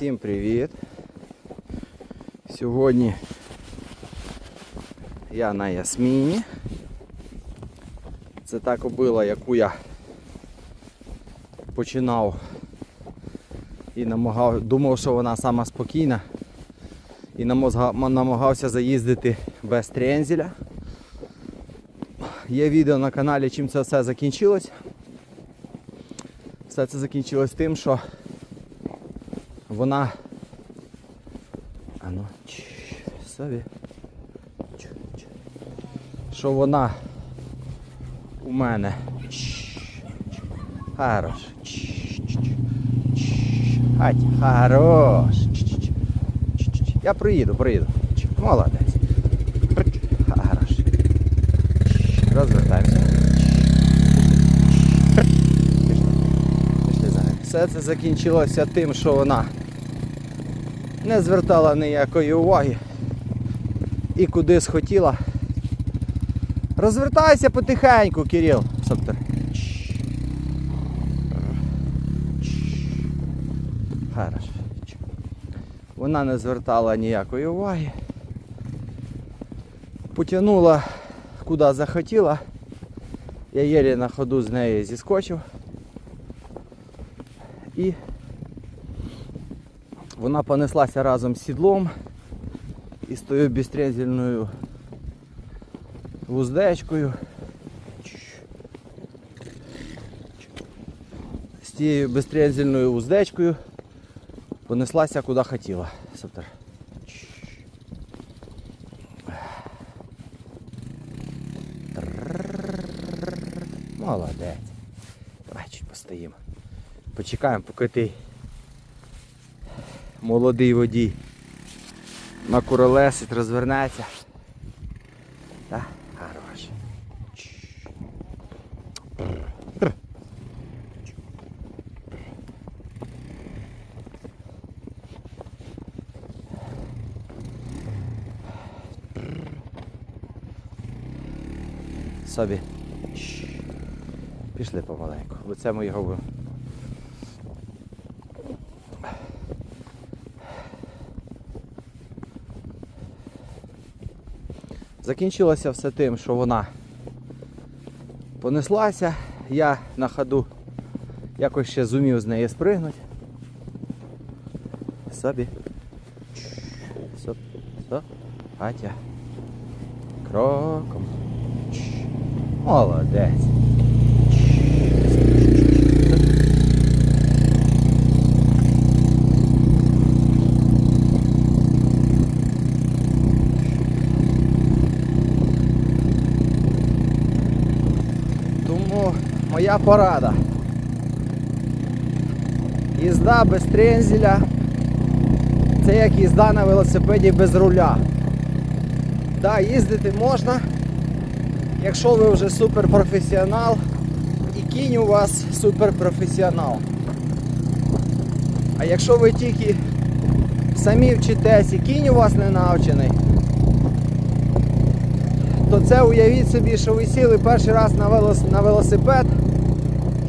Всім привіт! Сьогодні я на Ясміні. Це та кобила, яку я починав і намагав, думав, що вона сама спокійна. І намагався заїздити без трензеля. Є відео на каналі, чим це все закінчилось. Все це закінчилось тим, що вона. А ну, чш, собі. Що вона у мене. Хорош. Чш, чш, чш. Ать, хорош. Я приїду, приїду. Молодець. Хорош. Розвертаємося. Пішли. Пішли за. Все це закінчилося тим, що вона не звертала ніякої уваги і куди схотіла. Розвертайся потихеньку, Кирил. Соптер. Вона не звертала ніякої уваги. Потягнула куди захотіла. Я єлі на ходу з неї зіскочив. І вона понеслася разом з сідлом і з тою безтрезельною вуздечкою. З тією безтрезельною вуздечкою понеслася куди хотіла. Молодець. Давай чуть постоїмо. Почекаємо, поки ти молодий водій накуролесить, розвернеться. Так, хорош. Собі. Пішли помаленьку, бо це ми його. Закінчилося все тим, що вона понеслася, я на ходу якось ще зумів з неї спригнути. Собі. Соп, соп. Кроком. Молодець. Тому моя порада. Їзда без трензеля. Це як їзда на велосипеді без руля. Да, їздити можна, якщо ви вже суперпрофесіонал і кінь у вас суперпрофесіонал. А якщо ви тільки самі вчитесь і кінь у вас не навчений, то це уявіть собі, що ви сіли перший раз на велосипед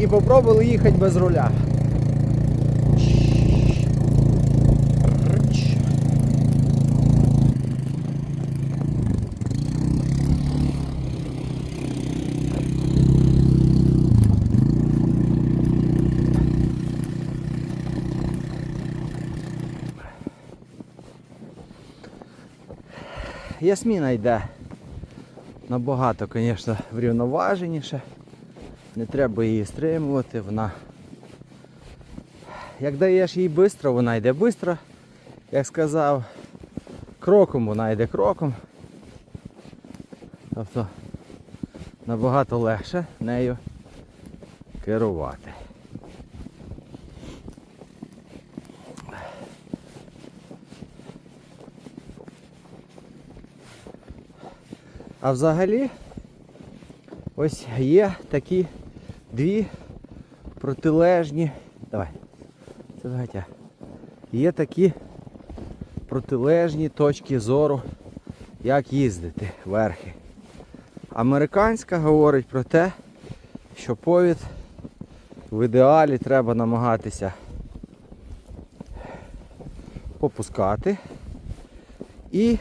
і попробували їхати без руля. Ясміна йде набагато, звісно, врівноваженіше. Не треба її стримувати, вона. Як даєш їй швидко, вона йде швидко. Як сказав, кроком вона йде кроком. Тобто набагато легше нею керувати. А взагалі ось є такі дві протилежні. Давай. Це згаття. Є такі протилежні точки зору, як їздити верхи. Американська говорить про те, що повід в ідеалі треба намагатися попускати і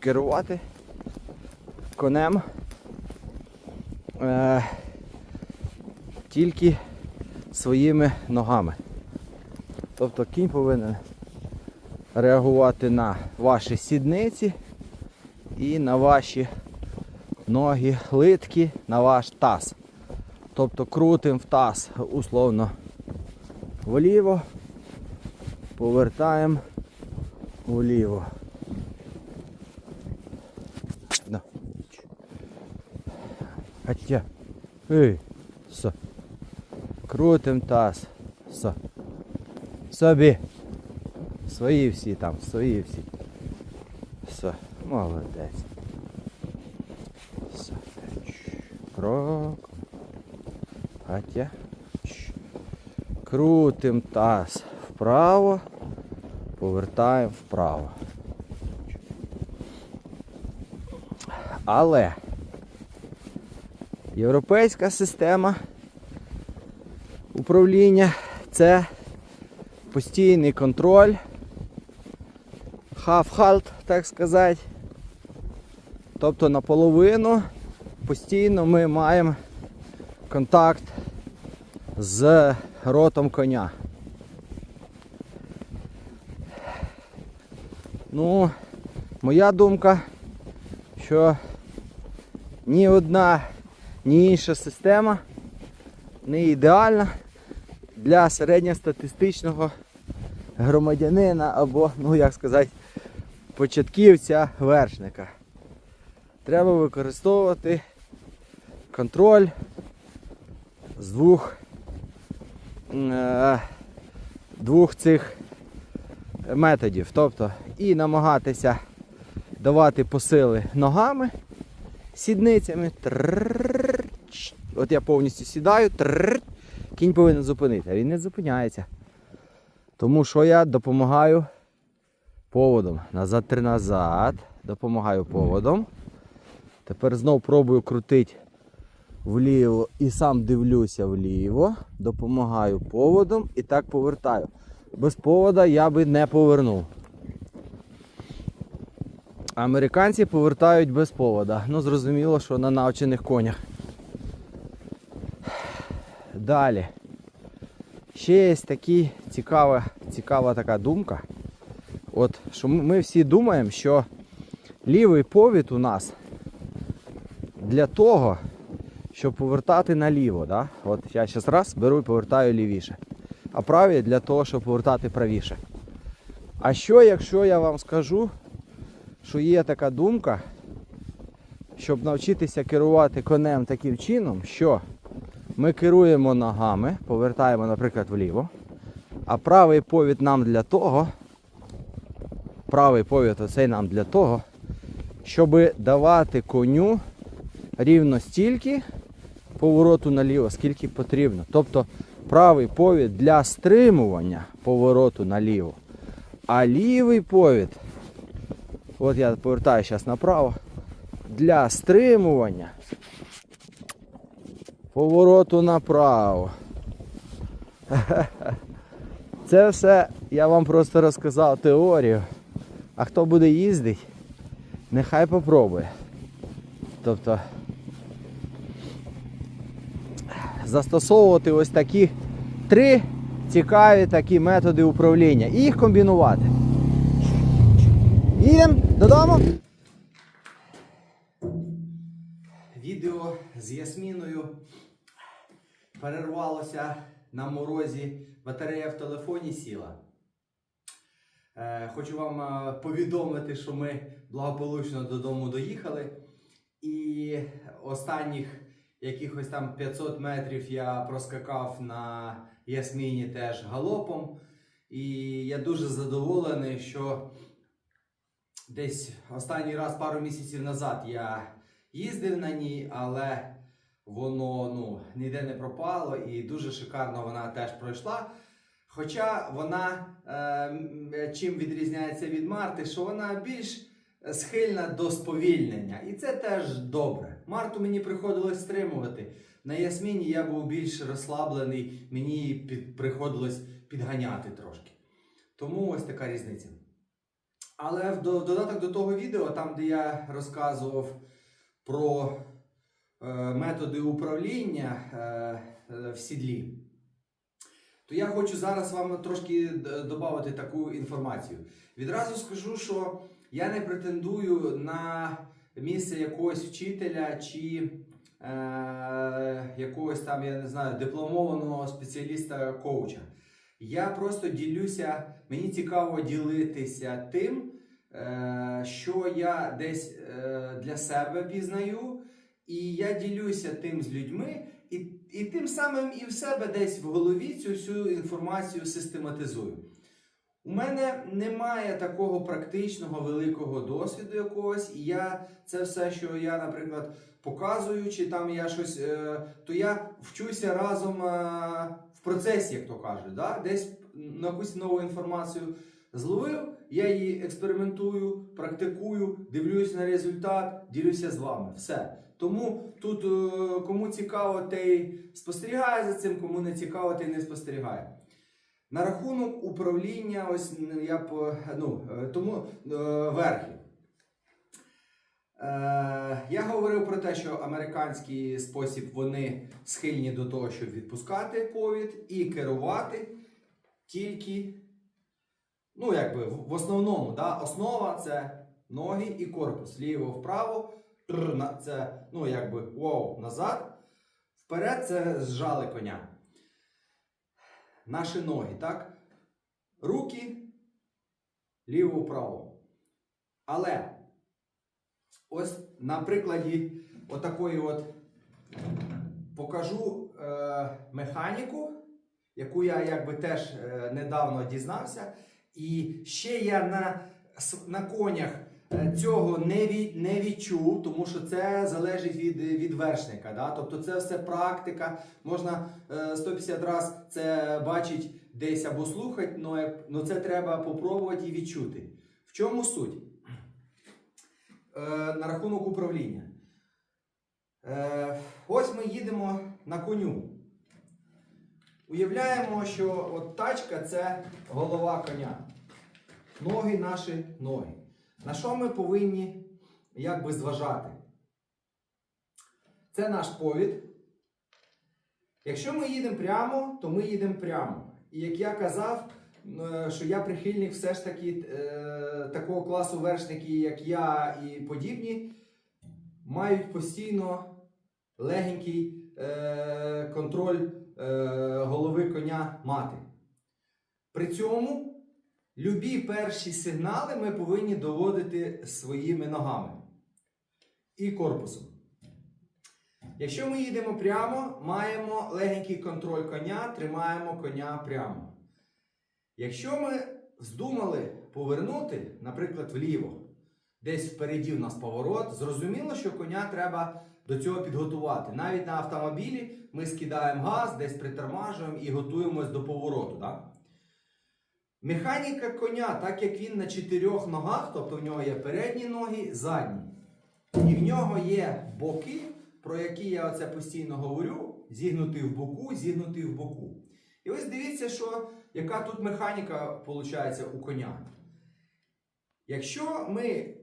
керувати конем е, тільки своїми ногами. Тобто кінь повинен реагувати на ваші сідниці і на ваші ноги, литки, на ваш таз. Тобто крутим в таз условно вліво, повертаємо вліво. Хотя. Ей, со. Крутим таз. Со. Собі. Свої всі там, свої всі. Все, молодець. Все. Крок. Хотя. Чш. Крутим таз вправо. Повертаємо вправо. Але європейська система управління це постійний контроль, half-halt, так сказати. Тобто наполовину постійно ми маємо контакт з ротом коня. Ну, моя думка, що ні одна, ні інша система не ідеальна для середньостатистичного громадянина або, ну як сказати, початківця вершника. Треба використовувати контроль з двох, е, двох цих методів. Тобто і намагатися давати посили ногами, сідницями. От я повністю сідаю, кінь повинен зупинити, а він не зупиняється. Тому що я допомагаю поводом. Назад три назад. Допомагаю поводом. Тепер знов пробую крутити вліво і сам дивлюся вліво. Допомагаю поводом і так повертаю. Без повода я би не повернув. Американці повертають без повода. Ну, зрозуміло, що на навчених конях. Далі. Ще є такі цікава, цікава така думка. От, що ми- всі думаємо, що лівий повід у нас для того, щоб повертати наліво. Да? От я зараз раз беру і повертаю лівіше. А правий для того, щоб повертати правіше. А що, якщо я вам скажу, що є така думка, щоб навчитися керувати конем таким чином, що ми керуємо ногами, повертаємо, наприклад, вліво, а правий повід нам для того, правий повід оцей нам для того, щоб давати коню рівно стільки повороту наліво, скільки потрібно. Тобто правий повід для стримування повороту наліво. А лівий повід, от я повертаю зараз направо, для стримування повороту направо. Це все я вам просто розказав теорію. А хто буде їздити, нехай попробує. Тобто застосовувати ось такі три цікаві такі методи управління і їх комбінувати. Їдемо додому. Перервалося на морозі. Батарея в телефоні сіла. Е, Хочу вам е, повідомити, що ми благополучно додому доїхали. І останніх якихось там 500 метрів я проскакав на Ясміні теж галопом. І я дуже задоволений, що десь останній раз пару місяців назад я їздив на ній, але воно ну, ніде не пропало і дуже шикарно вона теж пройшла. Хоча вона е, чим відрізняється від Марти, що вона більш схильна до сповільнення. І це теж добре. Марту мені приходилось стримувати. На Ясміні я був більш розслаблений, мені під, приходилось підганяти трошки. Тому ось така різниця. Але в додаток до того відео, там, де я розказував про е, методи управління е, е, в сідлі, то я хочу зараз вам трошки додати таку інформацію. Відразу скажу, що я не претендую на місце якогось вчителя чи е, якогось там, я не знаю, дипломованого спеціаліста коуча. Я просто ділюся, мені цікаво ділитися тим, е, що я десь е, для себе пізнаю, і я ділюся тим з людьми, і, і тим самим і в себе десь в голові цю всю інформацію систематизую. У мене немає такого практичного великого досвіду якогось, і я це все, що я, наприклад, показую, чи там я щось, е, то я вчуся разом е, в процесі, як то кажуть, да? десь на якусь нову інформацію зловив, я її експериментую, практикую, дивлюсь на результат, ділюся з вами. Все. Тому тут е, кому цікаво, той спостерігає за цим, кому не цікаво, той не спостерігає. На рахунок управління, ось я по ну, е, тому е, верхи. Е, я говорив про те, що американський спосіб вони схильні до того, щоб відпускати повід і керувати тільки, ну, якби в, основному, да, основа це ноги і корпус. Ліво вправо, це, ну, якби, воу, назад. Вперед це зжали коня наші ноги, так? Руки ліво-право. Але ось на прикладі отакої от покажу е, механіку, яку я якби теж е, недавно дізнався. І ще я на, на конях цього не, від, не відчув, тому що це залежить від, від вершника. Да? Тобто це все практика. Можна е, 150 разів це бачить десь або слухати, але це треба попробувати і відчути. В чому суть? Е, на рахунок управління. Е, ось ми їдемо на коню. Уявляємо, що от тачка це голова коня. Ноги наші ноги. На що ми повинні якби зважати? Це наш повід. Якщо ми їдемо прямо, то ми їдемо прямо. І як я казав, е, що я прихильник все ж таки е, такого класу вершників, як я і подібні, мають постійно легенький е, контроль голови коня мати. При цьому любі перші сигнали ми повинні доводити своїми ногами і корпусом. Якщо ми їдемо прямо, маємо легенький контроль коня, тримаємо коня прямо. Якщо ми вздумали повернути, наприклад, вліво, десь впереді в нас поворот, зрозуміло, що коня треба до цього підготувати. Навіть на автомобілі ми скидаємо газ, десь притормажуємо і готуємось до повороту. Да? Механіка коня, так як він на чотирьох ногах, тобто в нього є передні ноги, задні. І в нього є боки, про які я оце постійно говорю, зігнутий в боку, зігнутий в боку. І ось дивіться, що, яка тут механіка виходить у коня. Якщо ми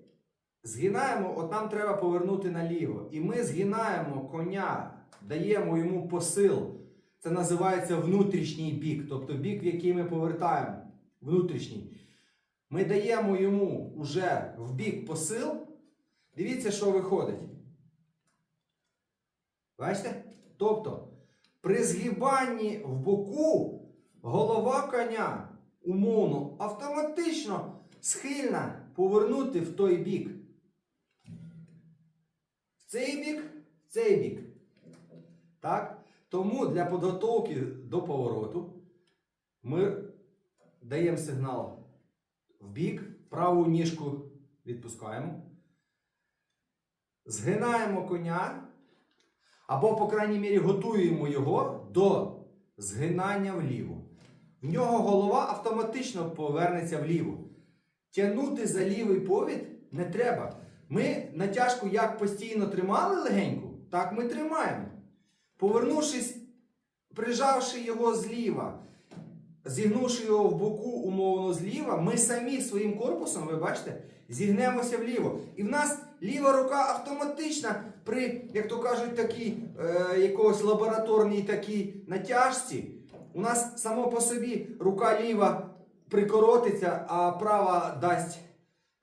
згинаємо, от нам треба повернути наліво, і ми згинаємо коня, даємо йому посил, це називається внутрішній бік, тобто бік, в який ми повертаємо, внутрішній. Ми даємо йому уже в бік посил. Дивіться, що виходить. Бачите? Тобто, при згибанні в боку голова коня умовно автоматично схильна повернути в той бік. В цей бік, в цей бік. Так? Тому для підготовки до повороту ми даємо сигнал в бік, праву ніжку відпускаємо. Згинаємо коня, або, по крайній мірі, готуємо його до згинання вліво. В нього голова автоматично повернеться вліво. Тягнути за лівий повід не треба. Ми натяжку як постійно тримали легеньку, так ми тримаємо. Повернувшись, прижавши його зліва, зігнувши його в боку умовно зліва, ми самі своїм корпусом, ви бачите, зігнемося вліво. І в нас ліва рука автоматично при, як то кажуть, такій е, якогось лабораторній такій натяжці. У нас само по собі рука ліва прикоротиться, а права дасть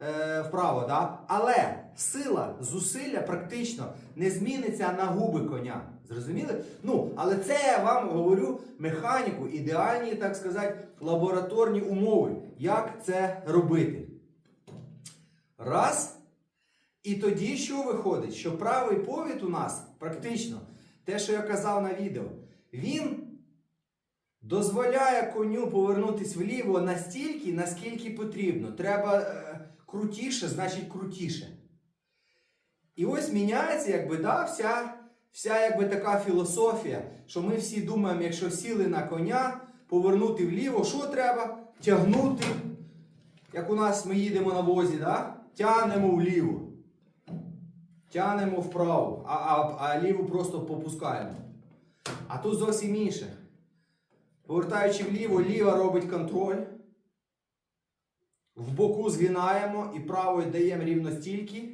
е, вправо. Да? Але сила, зусилля практично не зміниться на губи коня. Зрозуміли? Ну, але це я вам говорю механіку, ідеальні, так сказати, лабораторні умови. Як це робити? Раз. І тоді що виходить? Що правий повід у нас практично, те, що я казав на відео, він дозволяє коню повернутися вліво настільки, наскільки потрібно. Треба е, крутіше, значить крутіше. І ось міняється, якби, да, вся, вся якби, така філософія, що ми всі думаємо, якщо сіли на коня, повернути вліво, що треба? Тягнути. Як у нас ми їдемо на возі, да? тянемо вліво. Тянемо вправо, а, а, а ліву просто попускаємо. А тут зовсім інше. Повертаючи вліво, ліва робить контроль. В боку згинаємо і правою даємо рівно стільки.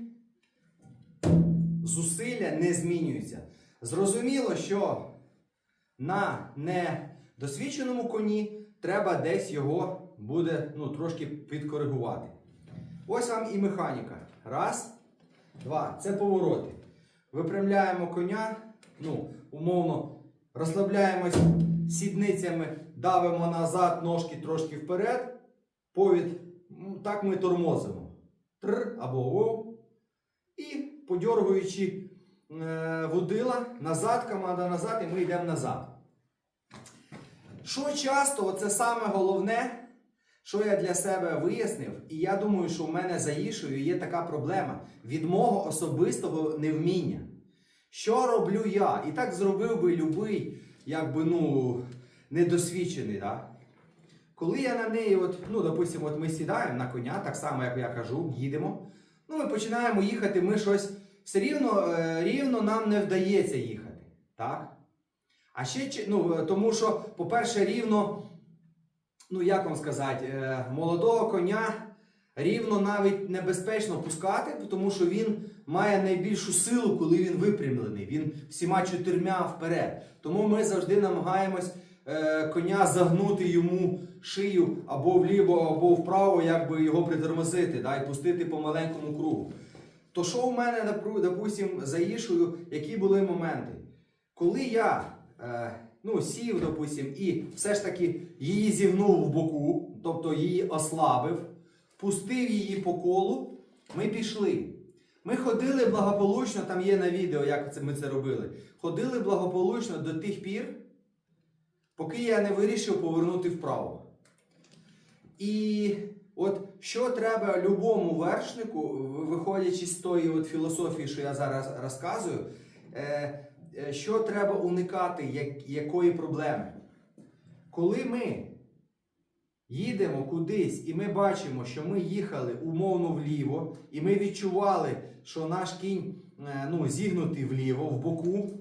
Зусилля не змінюються. Зрозуміло, що на недосвідченому коні треба десь його буде ну, трошки підкоригувати. Ось вам і механіка. Раз, два. Це повороти. Випрямляємо коня, ну, умовно, розслабляємось сідницями, давимо назад, ножки трошки вперед. Повід, так ми тормозимо. Тр або воу. І подьоргуючи е, водила, назад, команда назад, і ми йдемо назад. Що часто, оце саме головне, що я для себе вияснив, і я думаю, що в мене за Ішою є така проблема від мого особистого невміння. Що роблю я? І так зробив би любий, якби, ну, недосвідчений. Да? Коли я на неї, от, ну, допустимо, от ми сідаємо на коня, так само, як я кажу, їдемо. Ну, ми починаємо їхати, ми щось все рівно, е, рівно нам не вдається їхати. Так? А ще ну, е, тому що, по-перше, рівно, ну як вам сказати, е, молодого коня рівно навіть небезпечно пускати, тому що він має найбільшу силу, коли він випрямлений. Він всіма чотирма вперед. Тому ми завжди намагаємось коня загнути йому шию або вліво, або вправо, якби його притормозити, да, і пустити по маленькому кругу. То що у мене, допустим, за Ішою, які були моменти? Коли я е, ну, сів, допустим, і все ж таки її зігнув в боку, тобто її ослабив, пустив її по колу, ми пішли. Ми ходили благополучно, там є на відео, як ми це робили. Ходили благополучно до тих пір, поки я не вирішив повернути вправо. І от що треба любому вершнику, виходячи з тої от філософії, що я зараз розказую, е, е, що треба уникати, якої проблеми? Коли ми їдемо кудись і ми бачимо, що ми їхали умовно вліво, і ми відчували, що наш кінь е, ну, зігнутий вліво, в боку,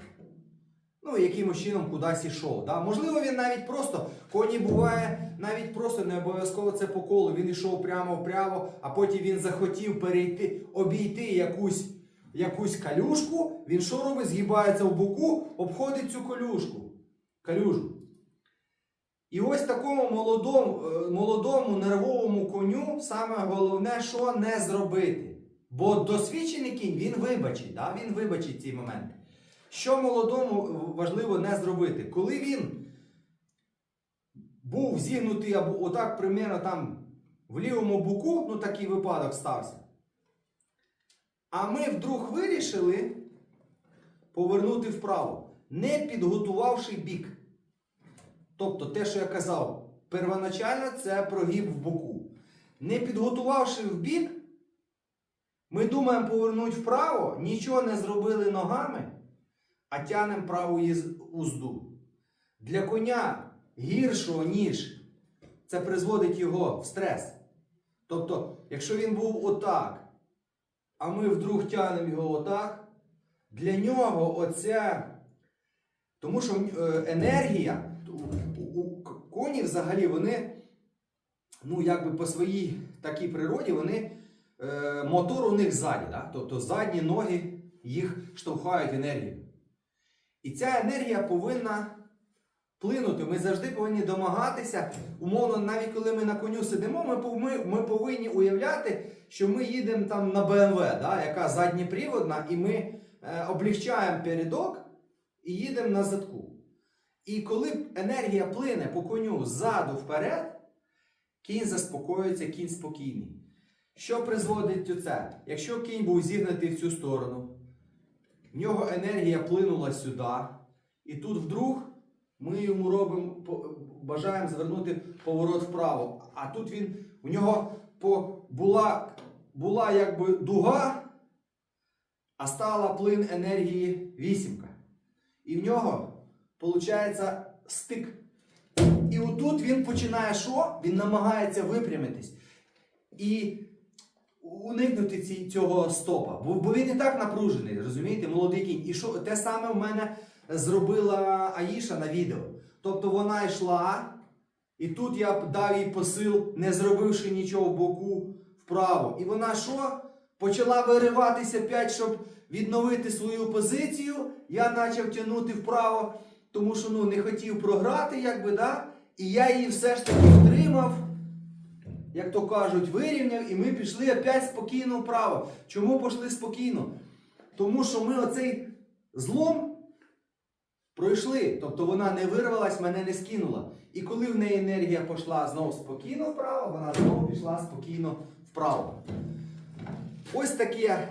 ну, якимось чином кудись ішов. Да? Можливо, він навіть просто, коні буває, навіть просто не обов'язково це по колу. Він йшов прямо-прямо, а потім він захотів перейти, обійти якусь, якусь калюшку. Він що робить? Згибається в боку, обходить цю колюшку. Калюжу. І ось такому молодому, е, молодому нервовому коню саме головне, що не зробити. Бо досвідчений кінь він вибачить, да? він вибачить ці моменти. Що молодому важливо не зробити? Коли він був зігнутий або отак, примерно там в лівому боку, ну такий випадок стався. А ми вдруг вирішили повернути вправо, не підготувавши бік. Тобто те, що я казав, первоначально це прогиб в боку. Не підготувавши в бік, ми думаємо повернути вправо, нічого не зробили ногами, а тянемо праву узду. Для коня гіршого, ніж це призводить його в стрес. Тобто, якщо він був отак, а ми вдруг тянемо його отак, для нього оце. Тому що е, енергія у коні взагалі вони, ну якби по своїй такій природі, вони е, мотор у них ззаді, да? тобто задні ноги їх штовхають енергію. І ця енергія повинна плинути. Ми завжди повинні домагатися. Умовно, навіть коли ми на коню сидимо, ми, ми, ми повинні уявляти, що ми їдемо там на БМВ, да, яка задніприводна, і ми е, облегчаємо передок і їдемо на задку. І коли енергія плине по коню ззаду вперед, кінь заспокоюється, кінь спокійний. Що призводить до це? Якщо кінь був зігнутий в цю сторону, в нього енергія плинула сюди, і тут вдруг ми йому робимо, бажаємо звернути поворот вправо. А тут він, у нього по, була, була якби дуга, а стала плин енергії вісімка. І в нього виходить стик. І отут він починає що? Він намагається випрямитись. І уникнути ці, цього стопа. Бо, бо він і так напружений, розумієте, молодий кінь. І що те саме в мене зробила Аїша на відео. Тобто вона йшла, і тут я дав їй посил, не зробивши нічого в боку вправо. І вона що? Почала вириватися п'ять, щоб відновити свою позицію. Я почав тягнути вправо, тому що ну, не хотів програти, якби, да? і я її все ж таки втримав як то кажуть, вирівняв, і ми пішли опять спокійно вправо. Чому пішли спокійно? Тому що ми оцей злом пройшли. Тобто вона не вирвалась, мене не скинула. І коли в неї енергія пішла знову спокійно вправо, вона знову пішла спокійно вправо. Ось таке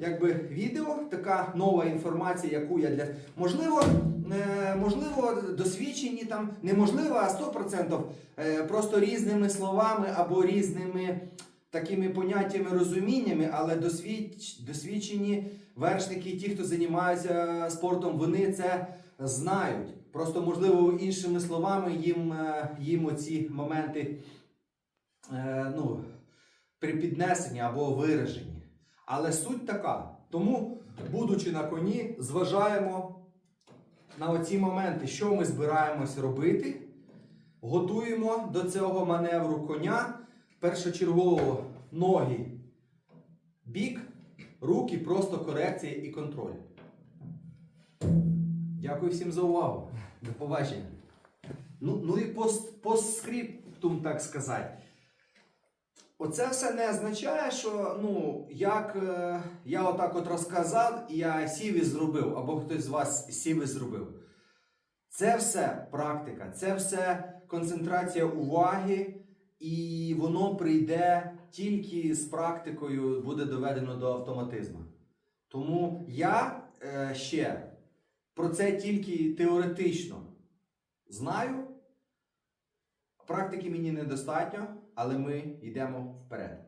якби, відео, така нова інформація, яку я для. Можливо, е, можливо, досвідчені там, неможливо, а 100%, е, просто різними словами або різними такими поняттями, розуміннями, але досвідч, досвідчені вершники, ті, хто займаються спортом, вони це знають. Просто, можливо, іншими словами їм, е, їм оці моменти е, ну, припіднесені або виражені. Але суть така. Тому, будучи на коні, зважаємо на оці моменти, що ми збираємось робити. Готуємо до цього маневру коня. Першочергово ноги бік, руки, просто корекція і контроль. Дякую всім за увагу. До побачення. Ну, ну і постскриптум, так сказати. Оце все не означає, що ну, як е, я отак от розказав, і я сів і зробив, або хтось з вас сів і зробив. Це все практика, це все концентрація уваги, і воно прийде тільки з практикою, буде доведено до автоматизму. Тому я е, ще про це тільки теоретично знаю. Практики мені недостатньо, але ми йдемо вперед.